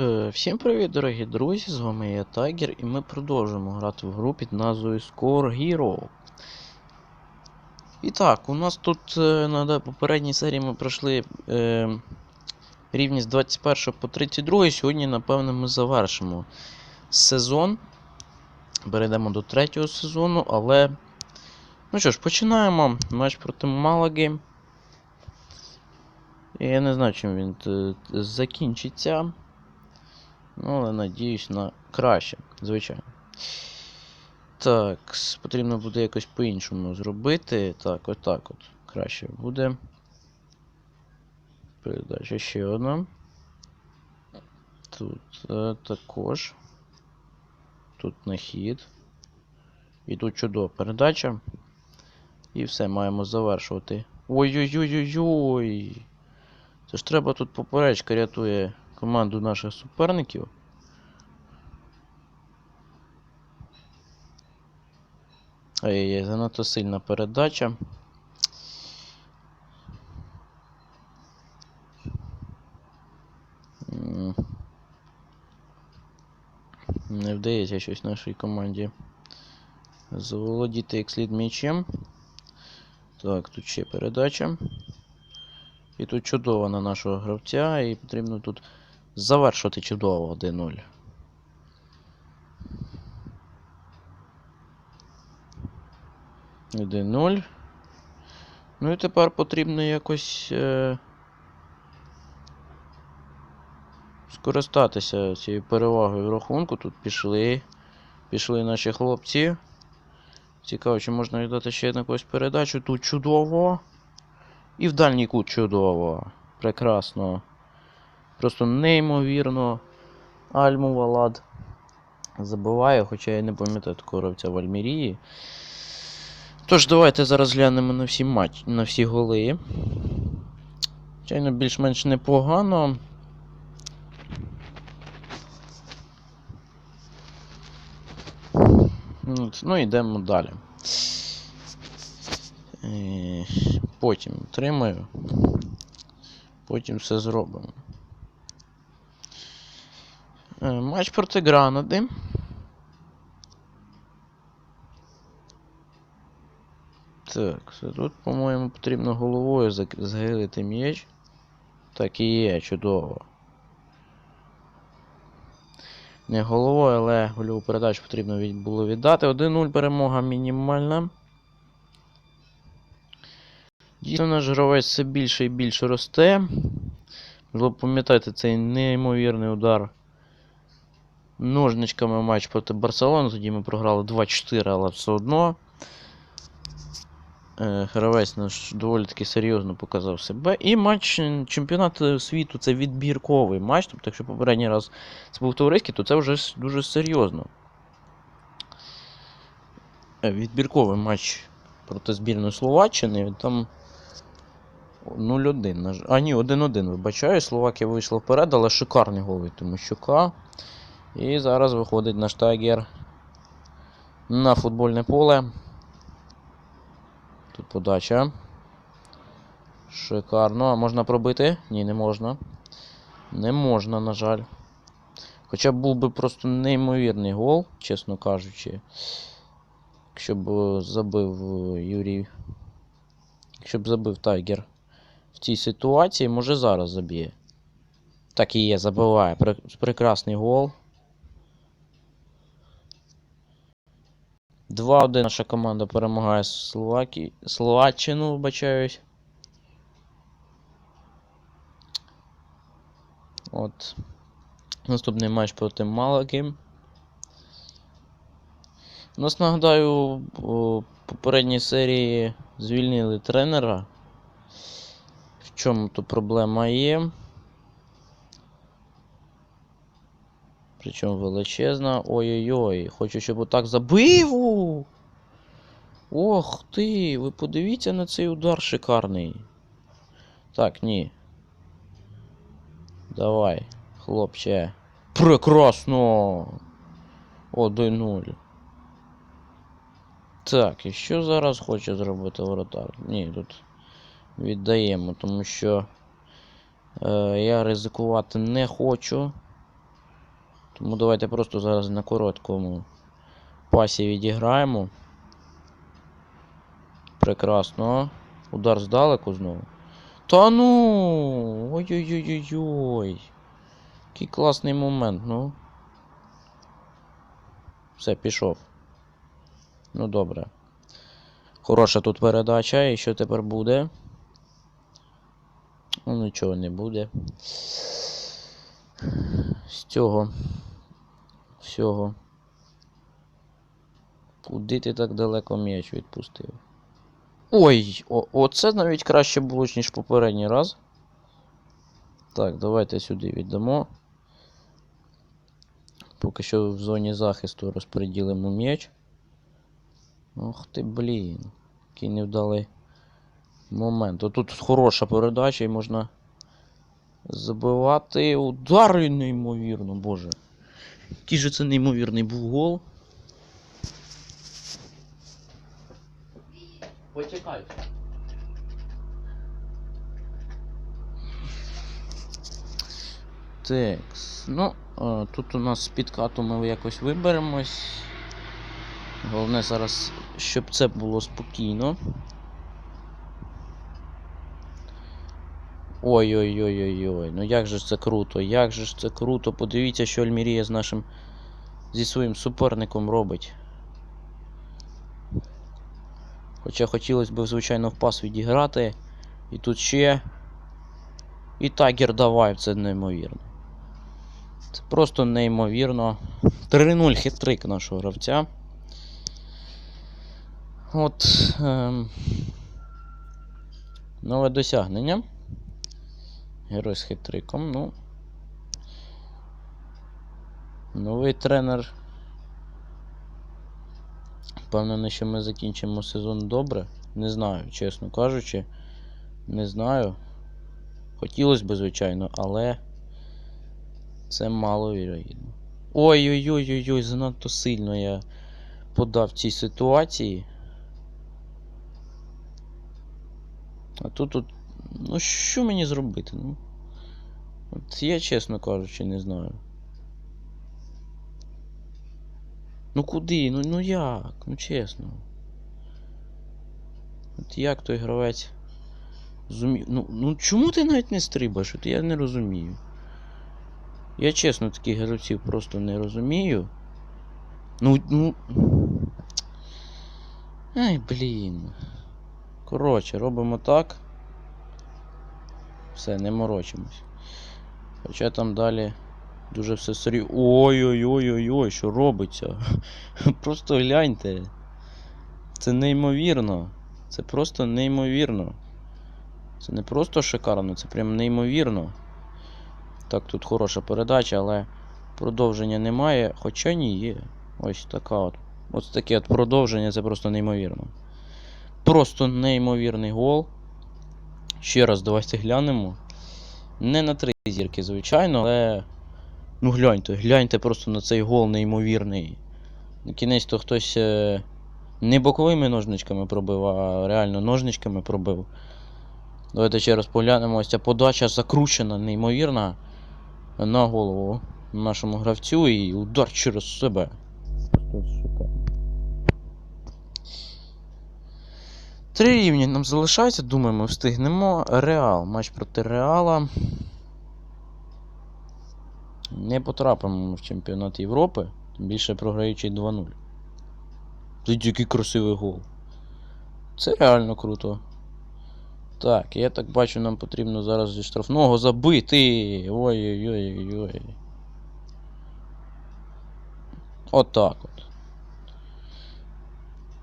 Е, Всім привіт, дорогі друзі! З вами я Тайгер, і ми продовжуємо грати в гру під назвою Score Hero. І так, у нас тут е, на попередній серії ми пройшли е, рівні з 21 по 32. Сьогодні, напевно, ми завершимо сезон. Перейдемо до третього сезону, але. Ну що ж, починаємо. Матч проти Малаги. Я не знаю, чим він е, закінчиться. Ну, але надіюсь на краще, звичайно. Так, потрібно буде якось по-іншому зробити. Так, отак от. Краще буде. Передача ще одна. Тут е, також. Тут нахід. І тут чудова передача. І все, маємо завершувати. Ой-ой-ой-ой-ой! Це ж треба тут поперечка рятує команду наших суперників. Ай-яй-яй, занадто сильна передача. Не вдається щось нашій команді заволодіти як слід м'ячем. Так, тут ще передача. І тут чудово на нашого гравця, і потрібно тут завершити чудово 1-0. Один 0. Ну і тепер потрібно якось е... скористатися цією перевагою в рахунку. Тут пішли. Пішли наші хлопці. Цікаво, чи можна віддати ще якусь передачу. Тут чудово. І в дальній кут чудово. Прекрасно. Просто неймовірно. Альму Валад забиває, хоча я не пам'ятаю такого гравця в Альмірії. Тож, давайте зараз глянемо на всі матч, на всі голи. Звичайно, більш-менш непогано. Ну, йдемо далі. Е, Потім тримаю. Потім все зробимо. Е, Матч проти Гранади. Так, тут, по-моєму, потрібно головою згилити м'яч. Так і є, чудово. Не головою, але гольову передачу потрібно було віддати. 1-0 перемога мінімальна. Дійсно, наш гравець все більше і більше росте. Пам'ятаєте цей неймовірний удар ножничками матч проти Барселони. Тоді ми програли 2-4, але все одно. Е, Гравець наш доволі таки серйозно показав себе. І матч чемпіонату світу це відбірковий матч. Тобто, якщо попередній раз це був товариський, то це вже дуже серйозно. Е, Відбірковий матч проти збірної Словаччини. Там 0-1. на. А, ні, 1-1, вибачаю. Словакія вийшла вперед, але шикарний гол від Тимощука. І зараз виходить наш тайгер на футбольне поле. Тут подача. Шикарно. А можна пробити? Ні, не можна. Не можна, на жаль. Хоча був би просто неймовірний гол, чесно кажучи. Якщо б е, забив е, Юрій. Якщо б забив Тайгер в цій ситуації, може зараз заб'є. Так і є, забиває. Прекрасний гол. 2-1 наша команда перемагає Словакі... Словаччину, вибачаюсь. От. Наступний матч проти Малаги. Нас, нагадаю, у попередній серії звільнили тренера. В чому то проблема є? Причому величезна. Ой-ой-ой. Хочу, щоб отак забив. Ох ти! Ви подивіться на цей удар шикарний. Так, ні. Давай, хлопче. Прекрасно! 1-0. Так, і що зараз хоче зробити воротар? Ні, тут віддаємо, тому що е, я ризикувати не хочу. Тому давайте просто зараз на короткому пасі відіграємо. Прекрасно. Удар здалеку знову. Та ну! Ой-ой-ой-ой-ой. Який класний момент, ну. Все, пішов. Ну добре. Хороша тут передача, і що тепер буде? Ну, нічого не буде. З цього. Всього. Куди ти так далеко м'яч відпустив? Ой, оце навіть краще було, ніж попередній раз. Так, давайте сюди віддамо. Поки що в зоні захисту розподілимо м'яч. Ох ти, блін. Який невдалий момент. Отут хороша передача і можна забивати удари неймовірно, боже. Який же це неймовірний був гол. Почекайте. Текс. Ну, е, тут у нас з підкату ми якось виберемось. Головне зараз, щоб це було спокійно. Ой-ой-ой-ой-ой. Ну як же ж це круто, як же ж це круто. Подивіться, що Альмірія з нашим зі своїм суперником робить. Хоча хотілося б, звичайно, в пас відіграти. І тут ще. І Тагер давай, це неймовірно. Це просто неймовірно. 3-0 хитрик нашого гравця. От. Ем... Нове досягнення. Герой з хитриком, ну. Новий тренер. Впевнений, що ми закінчимо сезон добре. Не знаю, чесно кажучи. Не знаю. Хотілося б, звичайно, але це маловірогідно. Ой-ой-ой-ой-ой, занадто сильно я подав цій ситуації. А тут тут. Ну що мені зробити? Ну. От я, чесно кажучи, не знаю. Ну куди? Ну ну як? Ну чесно. От як той гравець зумів. Ну, ну чому ти навіть не стрибаєш? От я не розумію. Я чесно таких гравців просто не розумію. Ну, ну. Ай, блін. Коротше, робимо так. Все, не морочимось. Хоча там далі дуже все серйозно. Ой-ой-ой-ой-ой, що робиться? Просто гляньте. Це неймовірно. Це просто неймовірно. Це не просто шикарно, це прям неймовірно. Так, тут хороша передача, але продовження немає. Хоча ні, є. Ось така от. Ось таке от продовження, це просто неймовірно. Просто неймовірний гол. Ще раз давайте глянемо. Не на три зірки, звичайно, але. Ну гляньте, гляньте просто на цей гол неймовірний. На кінець то хтось е, не боковими ножничками пробив, а реально ножничками пробив. Давайте ще раз поглянемо. Ось ця подача закручена, неймовірна на голову нашому гравцю і удар через себе. Шикарно. Три рівні нам залишається, думаю, ми встигнемо. Реал. Матч проти Реала. Не потрапимо в чемпіонат Європи, тим більше програючи 2-0. Це який красивий гол. Це реально круто. Так, я так бачу, нам потрібно зараз зі штрафного забити. Ой-ой-ой-ой. Отак от.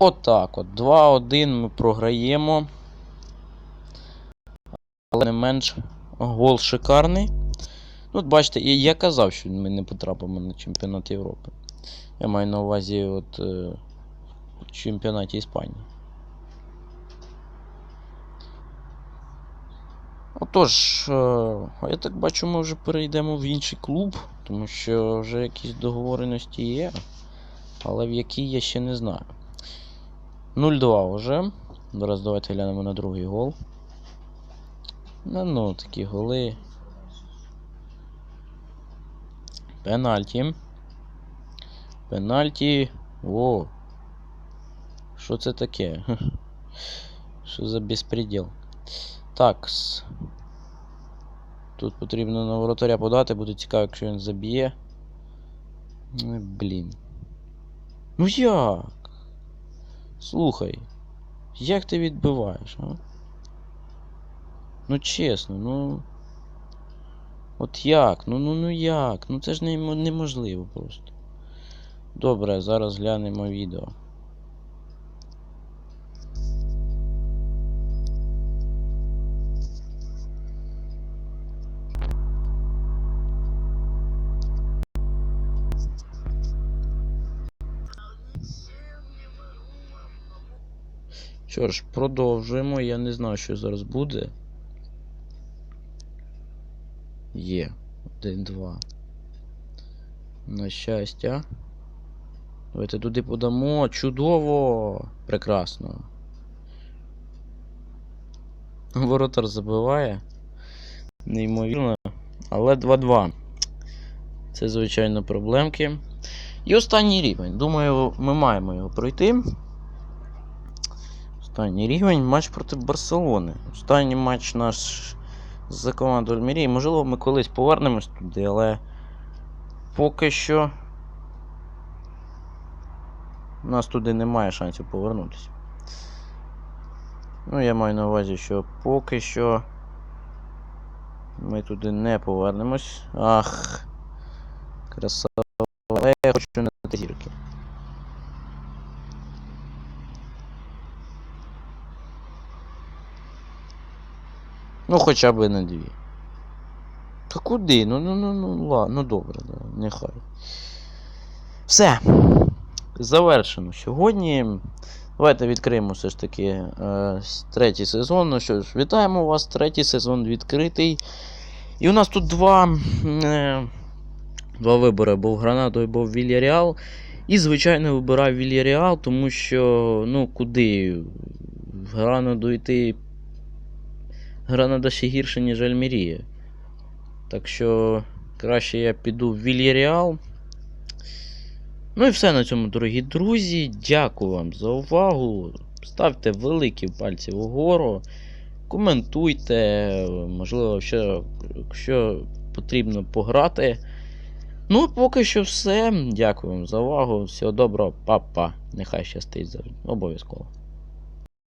Отак от. 2-1 ми програємо. Але не менш гол шикарний. Ну, от бачите, я, я казав, що ми не потрапимо на чемпіонат Європи. Я маю на увазі от, е, в чемпіонаті Іспанії. Отож, е, я так бачу, ми вже перейдемо в інший клуб, тому що вже якісь договореності є, але в якій я ще не знаю. 0-2 вже. Зараз давайте глянемо на другий гол. Ну, ну, такі голи. Пенальті. Пенальті. О. Що це таке? Що за безпреділ? Такс. Тут потрібно на воротаря подати, буде цікаво, якщо він заб'є. Блін. Ну як? Слухай. Як ти відбиваєш, а? Ну чесно, ну. От як? Ну ну ну як? Ну це ж неможливо просто. Добре, зараз глянемо відео. Що ж, продовжуємо. Я не знаю, що зараз буде. Є. Один, два. На щастя. Давайте туди подамо. Чудово! Прекрасно. Воротар забиває. Неймовірно. Але 2-2. Це, звичайно, проблемки. І останній рівень. Думаю, ми маємо його пройти. Останній рівень матч проти Барселони. Останній матч наш за командою Альмірії. Можливо, ми колись повернемось туди, але поки що у нас туди немає шансів повернутися. Ну, я маю на увазі, що поки що ми туди не повернемось. Ах. Красава. Але я хочу на зірки. Ну, хоча б на дві. Та куди? Ну, ну, ну, ну, ладно, ну добре, да, нехай. Все. Завершено сьогодні. Давайте відкриємо все ж таки е, третій сезон. Ну що ж, вітаємо вас, третій сезон відкритий. І у нас тут два, е, два вибори: був Гранадо і був Вільяреал. І, звичайно, вибирав Вільяреал, тому що, ну, куди? Гранаду йти Гранада ще гірше, ніж Альмірія. Так що краще я піду в Вільяреал. Ну і все на цьому, дорогі друзі. Дякую вам за увагу. Ставте великі пальці вгору. Коментуйте, можливо, що, якщо потрібно пограти. Ну, поки що все. Дякую вам за увагу. Всього доброго, па-па. Нехай щастить завжди. Обов'язково.